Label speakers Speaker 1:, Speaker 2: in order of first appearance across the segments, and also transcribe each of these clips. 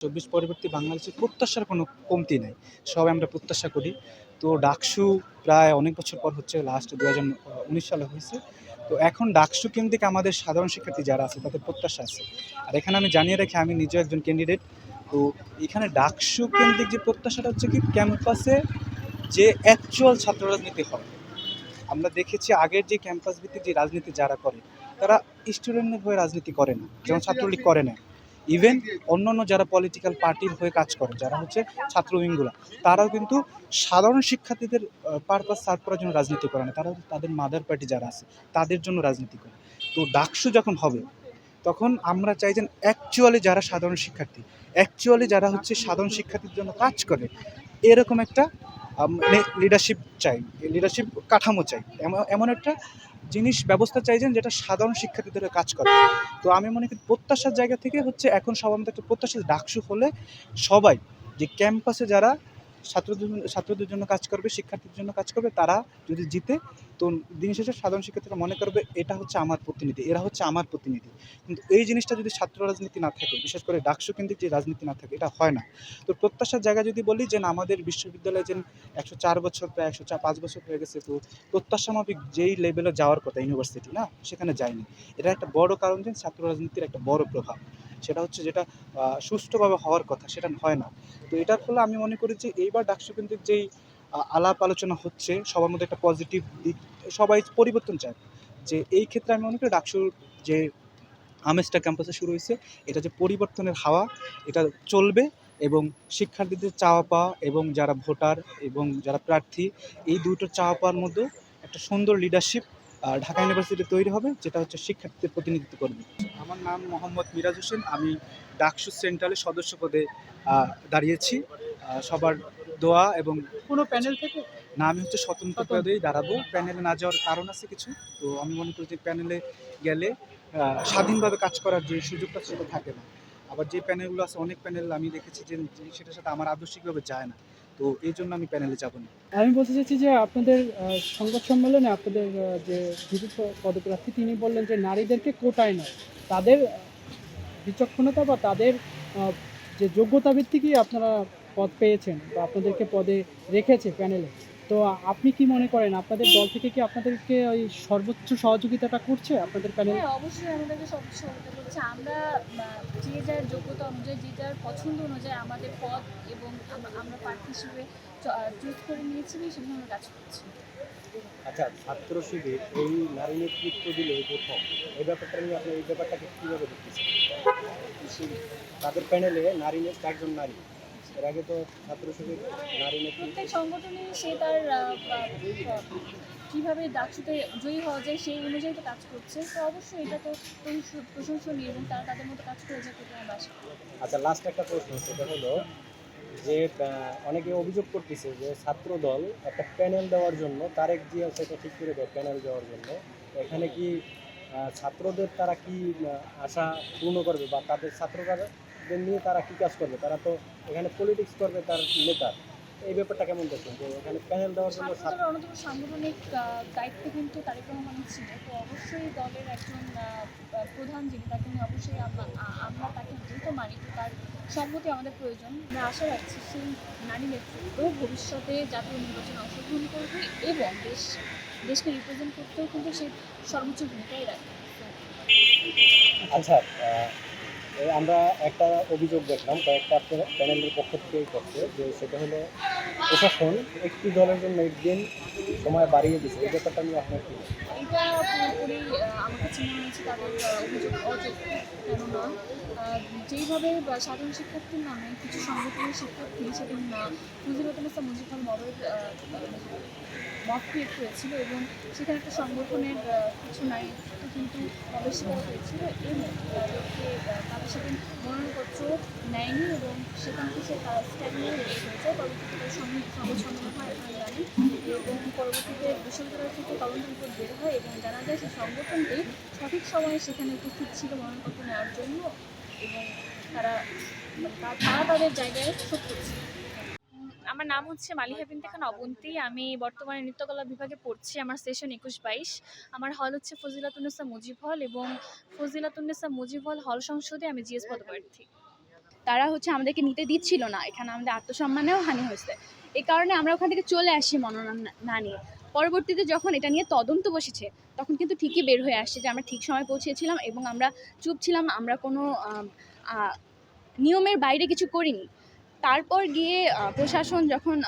Speaker 1: চব্বিশ পরবর্তী বাংলাদেশের প্রত্যাশার কোনো কমতি নেই। সবাই আমরা প্রত্যাশা করি। তো ডাকসু প্রায় অনেক বছর পর হচ্ছে লাস্ট দু হাজার উনিশ সালে হয়েছে। তো এখন ডাকসু কেন্দ্রিক আমাদের সাধারণ শিক্ষার্থী যারা আছে তাদের প্রত্যাশা আছে। আর এখানে আমি জানিয়ে রাখি আমি নিজেও একজন ক্যান্ডিডেট তো এখানে ডাকসু কেন্দ্রিক যে প্রত্যাশাটা হচ্ছে কি ক্যাম্পাসে যে অ্যাকচুয়াল ছাত্র রাজনীতি হয়। আমরা দেখেছি আগের যে ক্যাম্পাস ভিত্তিক যে রাজনীতি যারা করে তারা স্টুডেন্টের হয়ে রাজনীতি করে না। যেমন ছাত্রলীগ করে না। ইভেন অন্যান্য যারা পলিটিক্যাল পার্টির হয়ে কাজ করে, যারা হচ্ছে ছাত্র উইংগুলা তারাও কিন্তু সাধারণ শিক্ষার্থীদের পারপাস সার্ভ করার জন্য রাজনীতি করে না। তারা তাদের মাদার পার্টি যারা আছে, তাদের জন্য রাজনীতি করে। তো ডাকসু যখন হবে, তখন আমরা চাই যে অ্যাকচুয়ালি যারা সাধারণ শিক্ষার্থী অ্যাকচুয়ালি যারা হচ্ছে সাধারণ শিক্ষার্থীর জন্য কাজ করে, এরকম একটা লিডারশিপ চাই লিডারশিপ কাঠামো চাই। এমন- এমন একটা জিনিস, ব্যবস্থা চাইছেন যেটা সাধারণ শিক্ষার্থীদের কাজ করে। তো আমি মনে করি প্রত্যাশার জায়গা থেকে হচ্ছে এখন সবার মধ্যে একটা প্রত্যাশা ডাকসু হলে সবাই যে ক্যাম্পাসে যারা ছাত্রদের ছাত্রদের জন্য কাজ করবে, শিক্ষার্থীদের জন্য কাজ করবে, তারা যদি জিতে, তো দিন শেষে সাধারণ শিক্ষার্থীরা মনে করবে এটা হচ্ছে আমার প্রতিনিধি, এরা হচ্ছে আমার প্রতিনিধি। কিন্তু এই জিনিসটা যদি ছাত্র রাজনীতি না থাকে, বিশেষ করে ডাকসু কেন্দ্রিক যে রাজনীতি না থাকে, এটা হয় না। তো প্রত্যাশার জায়গা যদি বলি যে আমাদের বিশ্ববিদ্যালয়ে যে একশো চার বছর প্রায়, একশো পাঁচ বছর হয়ে গেছে, তো প্রত্যাশা মাফিক যেই লেভেলে যাওয়ার কথা, ইউনিভার্সিটি, না? সেখানে যায়নি। এটা একটা বড় কারণ যে ছাত্র রাজনীতির একটা বড় প্রভাব। সেটা হচ্ছে যেটা সুষ্ঠুভাবে হওয়ার কথা, সেটা হয় না। তো এটার ফলে আমি মনে করি যে এইবার ডাকসু কিন্তু যেই আলাপ আলোচনা হচ্ছে, সবার মধ্যে একটা পজিটিভ দিক, সবাই পরিবর্তন চায়। যে এই ক্ষেত্রে আমি মনে করি ডাকসুর যে আমেজটা ক্যাম্পাসে শুরু হয়েছে, এটা যে পরিবর্তনের হাওয়া, এটা চলবে এবং শিক্ষার্থীদের চাওয়া পাওয়া এবং যারা ভোটার এবং যারা প্রার্থী, এই দুটো চাওয়া পাওয়ার মধ্যে একটা সুন্দর লিডারশিপ ঢাকা ইউনিভার্সিটি তৈরি হবে যেটা হচ্ছে শিক্ষার্থীদের প্রতিনিধিত্ব করবে। আমার নাম মোহাম্মদ মিরাজ হোসেন আমি ডাকসু সেন্ট্রালের সদস্য পদে দাঁড়িয়েছি। সবার দোয়া এবং
Speaker 2: কোনো প্যানেল থেকে?
Speaker 1: না আমি হচ্ছে স্বতন্ত্র। পদেই দাঁড়াবো। প্যানেলে না যাওয়ার কারণ আছে কিছু। তো আমি মনে করি যে প্যানেলে গেলে স্বাধীনভাবে কাজ করার যে সুযোগটা সেটা থাকে না। আবার যে প্যানেলগুলো আছে অনেক প্যানেল আমি দেখেছি যে যে সেটার সাথে আমার আদর্শিকভাবে যায় না। তো এই জন্য আমি প্যানেলে যাব না।
Speaker 2: আমি বলতে চাচ্ছি যে আপনাদের সংবাদ সম্মেলনে আপনাদের যে বিদ্যুৎ পদপ্রার্থী, তিনি বললেন যে নারীদেরকে কোটায় নয়। তাদের বিচক্ষণতা বা তাদের যে যোগ্যতা ভিত্তিকই আপনারা পদ পেয়েছেন বা আপনাদেরকে পদে রেখেছে প্যানেলে তো আপনি কি মনে করেন আপনাদের দল থেকে কি আপনাদেরকে ওই সর্বোচ্চ সহযোগিতাটা করছে আপনাদের প্যানেল
Speaker 3: হ্যাঁ অবশ্যই আমাদেরকে সব সহায়তা করছে। আমরা যে যার যোগ্যতা অনুযায়ী যে যার পছন্দ অনুযায়ী আমাদের পদ এবং আমরা- প্রার্থী হিসেবে চুজ করে নিয়েছি সেখানে আমরা কাজ করছি।
Speaker 4: আচ্ছা ছাত্র শিবির এই নারী নেতৃত্ব দিলে প্রথম। এই ব্যাপারটা নিয়ে আপনি এই ব্যাপারটাকে কীভাবে দেখতেছেন? তাদের প্যানেলে নারী নেতা একজন নারী। এর আগে তো ছাত্র শিবির নারী
Speaker 3: প্রত্যেক সংগঠনে সে তার কীভাবে ডাকসুতে জয়ী হওয়া যায় সেই অনুযায়ী তো কাজ করছে। তো অবশ্যই এটা তো প্রশংসনীয় এবং তারা তাদের মতো কাজ করে যাকে আমরা
Speaker 4: আচ্ছা লাস্ট একটা প্রশ্ন সেটা হলো যে অনেকে অভিযোগ করতেছে যে ছাত্র দল একটা প্যানেল দেওয়ার জন্য তারেক জিয়া সেটা ঠিক করে দেয় প্যানেল দেওয়ার জন্য। এখানে কি ছাত্রদের তারা কি আশা পূর্ণ করবে বা তাদের ছাত্রদের নিয়ে তারা কি কাজ করবে? তারা তো এখানে পলিটিক্স করবে তার নেতা। এই ব্যাপারটা কেমন দেখছেন যে এখানে প্যানেল দেওয়ার জন্য
Speaker 3: ছাত্রদের অন্যতম সাংগঠনিক দায়িত্ব কিন্তু তারেক রহমানের ছিল তো অবশ্যই দলের একজন প্রধান যিনি তাকে নিয়ে অবশ্যই আমরা তাকে দ্রুত মানি তো তার সম্মতি আমাদের প্রয়োজন। আমরা আশা রাখছি সেই নারী নেতৃত্ব ভবিষ্যতে জাতীয় নির্বাচনে অংশগ্রহণ করবে এবং দেশ দেশকে রিপ্রেজেন্ট করতেও কিন্তু সে সর্বোচ্চ ভূমিকাই রাখবে।
Speaker 4: আচ্ছা আমরা একটা অভিযোগ দেখলাম কয়েকটা প্যা- প্যানেলের পক্ষ থেকেই করছে যে সেটা হলো প্রশাসন একটি দলের জন্য একদিন সময় বাড়িয়ে দিচ্ছে এই ব্যাপারটা নিয়ে আপনার কী?
Speaker 3: এটা পুরোপুরি আমার মনে হচ্ছে তাদের অভিযোগ অযোগ্য, কেননা যেইভাবে সাধারণ শিক্ষার্থীর নামে কিছু সংগঠনের শিক্ষার্থী সেদিন ফজিলতুল মুজিবুল মবের মত ক্রিয়েট করেছিল এবং সেখানে একটা সংগঠনের কিছু নারীত্ব কিন্তু মবের শিকার হয়েছিল এবং তাদের সেদিন মনোনয়নপত্র নেয়নি এবং সেখান থেকে তারা স্ট্যান্ড নিয়ে পরবর্তীতে সংবাদ হয় এবং পরবর্তীতে বিশ্ববিদ্যালয় থেকে তদন্ত রিপোর্ট বের হয় এবং জানা যায় সেই সংগঠনটি সঠিক সময়ে সেখানে উপস্থিত ছিল মনোনয়নপত্র নেওয়ার জন্য এবং তারা মানে তারা তাদের জায়গায় শোধ করছে। আমার নাম হচ্ছে মালিহা বিনতে খান অবন্তী। আমি বর্তমানে নৃত্যকলা বিভাগে পড়ছি। আমার সেশন একুশ বাইশ। আমার হল হচ্ছে ফজিলাতুন্নেসা মুজিব হল এবং ফজিলাতুন্নেসা মুজিব হল হল সংসদে আমি জিএস পদপ্রার্থী।
Speaker 5: তারা হচ্ছে আমাদেরকে নিতে দিচ্ছিল না। এখানে আমাদের আত্মসম্মানেও হানি হয়েছে। এই কারণে আমরা ওখান থেকে চলে আসি মনোনয়ন না- নিয়ে। পরবর্তীতে যখন এটা নিয়ে তদন্ত বসেছে, তখন কিন্তু ঠিকই বের হয়ে আসছে যে আমরা ঠিক সময় পৌঁছেছিলাম এবং আমরা চুপ ছিলাম, আমরা কোনো নিয়মের বাইরে কিছু করিনি। তারপর গিয়ে প্রশাসন যখন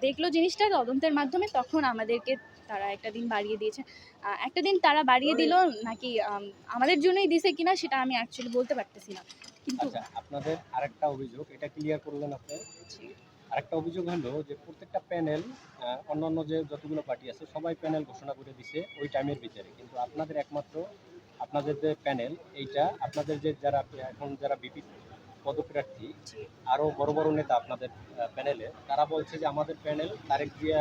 Speaker 5: দেখল জিনিসটা তদন্তের মাধ্যমে, তখন আমাদেরকে তারা একটা দিন বাড়িয়ে দিয়েছে। একটা দিন তারা বাড়িয়ে দিল নাকি আম, আমাদের জন্যই দিছে কিনা সেটা আমি অ্যাকচুয়ালি বলতে পারতেছি না। কিন্তু
Speaker 4: আচ্ছা আপনাদের আরেকটা অভিযোগ এটা ক্লিয়ার করলেন আপনি। আরেকটা অভিযোগ হলো যে প্রত্যেকটা প্যানেল অন্যান্য যে যতগুলো পার্টি আছে সবাই প্যানেল ঘোষণা করে দিছে ওই টাইমের ভিতরে। কিন্তু আপনাদের একমাত্র আপনাদের যে প্যানেল এইটা আপনাদের যে যারা এখন যারা বিপি পদপ্রার্থী আরও বড় বড় নেতা আপনাদের প্যানেলে তারা বলছে যে আমাদের প্যানেল তারেক জিয়া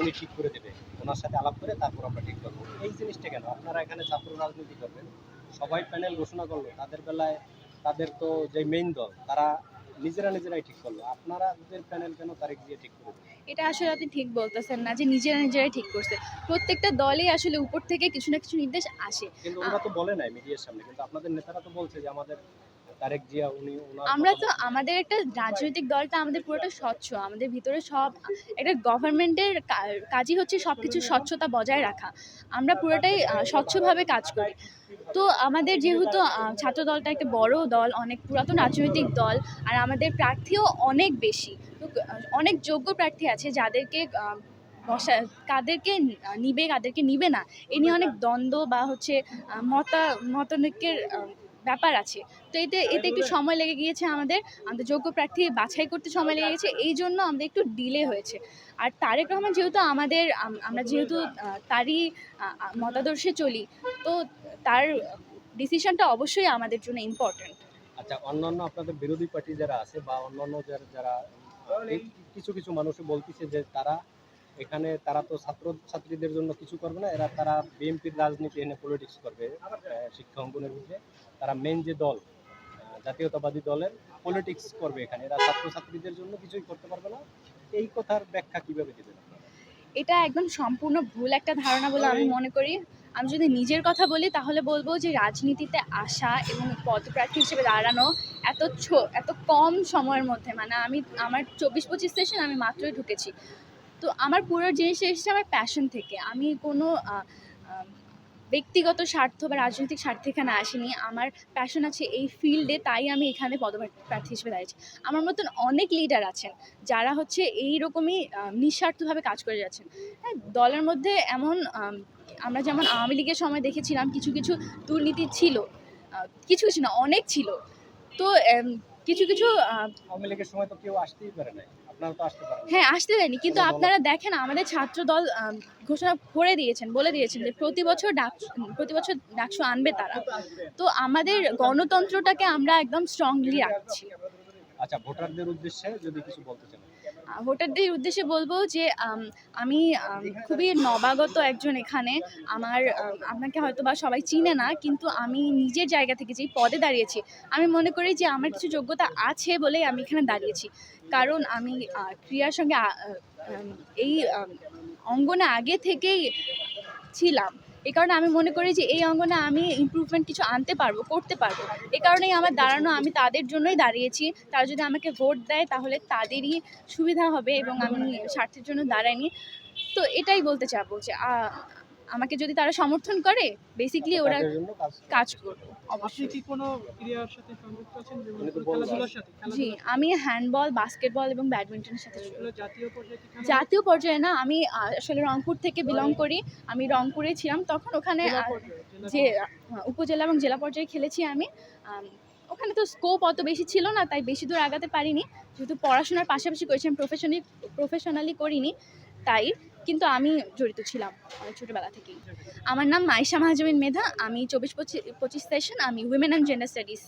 Speaker 4: উনি ঠিক করে দেবে। ওনার সাথে আলাপ করে তারপর আমরা ঠিক করব। এই জিনিসটা কেন? আপনারা এখানে ছাত্র রাজনীতি করবেন। সবাই প্যানেল ঘোষণা করল। তাদের বেলায় তাদের তো যে মেইন দল তারা নিজেরা নিজেরাই ঠিক করল। আপনাদের প্যানেল কেন তারেক জিয়া ঠিক করে
Speaker 5: এটা আসলে আপনি ঠিক বলতেছেন না যে নিজেরা নিজেরাই ঠিক করছে। প্রত্যেকটা দলই আসলে উপর থেকে কিছু না কিছু নির্দেশ আসে।
Speaker 4: কিন্তু ওরা তো বলে নাই মিডিয়ার সামনে। কিন্তু আপনাদের নেতারা তো বলছে যে আমাদের তারেক জিয়া উনি ওনার
Speaker 5: আমরা তো আমাদের একটা রাজনৈতিক দলটা আমাদের পুরোটা স্বচ্ছ। আমাদের ভিতরে সব একটা গভর্নমেন্টের কাজই হচ্ছে সব কিছু স্বচ্ছতা বজায় রাখা। আমরা পুরোটাই স্বচ্ছভাবে কাজ করি। তো আমাদের যেহেতু ছাত্র দলটা একটা বড় দল অনেক পুরাতন রাজনৈতিক দল আর আমাদের প্রার্থীও অনেক বেশি। তো অনেক যোগ্য প্রার্থী আছে যাদেরকে বসা কাদেরকে নিবে কাদেরকে নিবে না। এ নিয়ে অনেক দ্বন্দ্ব বা হচ্ছে মতা মতানৈক্যের ব্যাপার আছে। তো এতে এতে একটু সময় লেগে গিয়েছে আমাদের। আমাদের যোগ্য প্রার্থী বাছাই করতে সময় লেগে গেছে এই জন্য আমাদের একটু ডিলে হয়েছে। আর তারেক রহমান যেহেতু আমাদের আমরা যেহেতু তারই মতাদর্শে চলি তো তার ডিসিশনটা অবশ্যই আমাদের জন্য ইম্পর্ট্যান্ট
Speaker 4: আচ্ছা অন্যান্য আপনাদের বিরোধী পার্টি যারা আছে বা অন্যান্য যারা যারা কিছু কিছু মানুষ বলতেছে যে তারা এখানে তারা তো ছাত্র ছাত্রীদের জন্য কিছু করবে না, এরা তারা বিএনপির রাজনীতি এনে পলিটিক্স করবে শিক্ষা অঙ্গনের মধ্যে তারা মেন যে দল জাতীয়তাবাদী দলের পলিটিক্স করবে এখানে। এরা ছাত্রছাত্রীদের জন্য কিছুই করতে পারবে না। এই কথার ব্যাখ্যা কীভাবে দেবেন
Speaker 5: এটা একদম সম্পূর্ণ ভুল একটা ধারণা বলে আমি মনে করি। আমি যদি নিজের কথা বলি, তাহলে বলব যে রাজনীতিতে আসা এবং পদপ্রার্থী হিসেবে দাঁড়ানো এত ছো, এত কম সময়ের মধ্যে মানে আমি, আমার চব্বিশ পঁচিশ সেশন আমি মাত্রই ঢুকেছি। তো আমার পুরো জিনিসটা এসেছে আমার প্যাশন থেকে। আমি কোনো ব্যক্তিগত স্বার্থ বা রাজনৈতিক স্বার্থ এখানে আসিনি। আমার প্যাশন আছে এই ফিল্ডে তাই আমি এখানে পদপ্রার্থী হিসেবে দাঁড়িয়েছি। আমার মতন অনেক লিডার আছেন, যারা হচ্ছে এই রকমই নিঃস্বার্থভাবে কাজ করে যাচ্ছেন। হ্যাঁ দলের মধ্যে এমন আমরা যেমন আওয়ামী লীগের সময় দেখেছিলাম, কিছু কিছু দুর্নীতি ছিল কিছু কিছু না, অনেক ছিল। তো কিছু কিছু
Speaker 4: আওয়ামী লীগের সময় তো কেউ আসতেই পারে নাই।
Speaker 5: হ্যাঁ আসতে দেয়নি। কিন্তু আপনারা দেখেন আমাদের ছাত্র দল ঘোষণা করে দিয়েছেন বলে দিয়েছেন যে প্রতি বছর ডাক প্রতি বছর ডাকসু আনবে তারা। তো আমাদের গণতন্ত্রটাকে আমরা একদম স্ট্রংলি রাখছি।
Speaker 4: আচ্ছা ভোটারদের উদ্দেশ্যে যদি কিছু বলতে চান।
Speaker 5: ভোটারদের উদ্দেশ্যে বলব যে, আমি খুবই নবাগত একজন এখানে। আমার আপনাকে হয়তো বা সবাই চিনে না, কিন্তু আমি নিজের জায়গা থেকে যেই পদে দাঁড়িয়েছি, আমি মনে করি যে আমার কিছু যোগ্যতা আছে বলেই আমি এখানে দাঁড়িয়েছি। কারণ আমি ক্রিয়ার সঙ্গে এই অঙ্গনে আগে থেকেই ছিলাম। এই কারণে আমি মনে করি যে এই অঙ্গনে আমি ইম্প্রুভমেন্ট কিছু আনতে পারব, করতে পারব। এই কারণেই আমার দাঁড়ানো, আমি তাদের জন্যই দাঁড়িয়েছি। তারা যদি আমাকে ভোট দেয়, তাহলে তাদেরই সুবিধা হবে এবং আমি স্বার্থের জন্য দাঁড়াইনি। তো এটাই বলতে চাবো যে আমাকে যদি তারা সমর্থন করে বেসিকলি ওরা
Speaker 4: কাজ
Speaker 5: করবে।
Speaker 2: আপনি
Speaker 5: অবশ্যই।
Speaker 2: কি কোনো ক্রীড়ার সাথে সংযুক্ত আছেন? যেমন
Speaker 4: উনি তো বললেন।
Speaker 2: খেলাধুলার সাথে?
Speaker 5: জি আমি হ্যান্ডবল বাস্কেটবল এবং ব্যাডমিন্টনের সাথে
Speaker 2: জাতীয় পর্যায়ে
Speaker 5: না আমি আসলে রংপুর থেকে বিলং করি। আমি রংপুরে ছিলাম তখন ওখানে যে উপজেলা এবং জেলা পর্যায়ে খেলেছি আমি। ওখানে তো স্কোপ অত বেশি ছিল না তাই বেশি দূর আগাতে পারিনি। যেহেতু পড়াশোনার পাশাপাশি করেছি আমি প্রফেশনালি প্রফেশনালি করিনি। তাই কিন্তু আমি জড়িত ছিলাম অনেক ছোটোবেলা থেকেই। আমার নাম মাইশা মাহাজমিন মেধা, আমি চব্বিশ পঁচিশ পঁচিশ সেশন আমি উইমেন অ্যান্ড জেন্ডার স্টাডিজ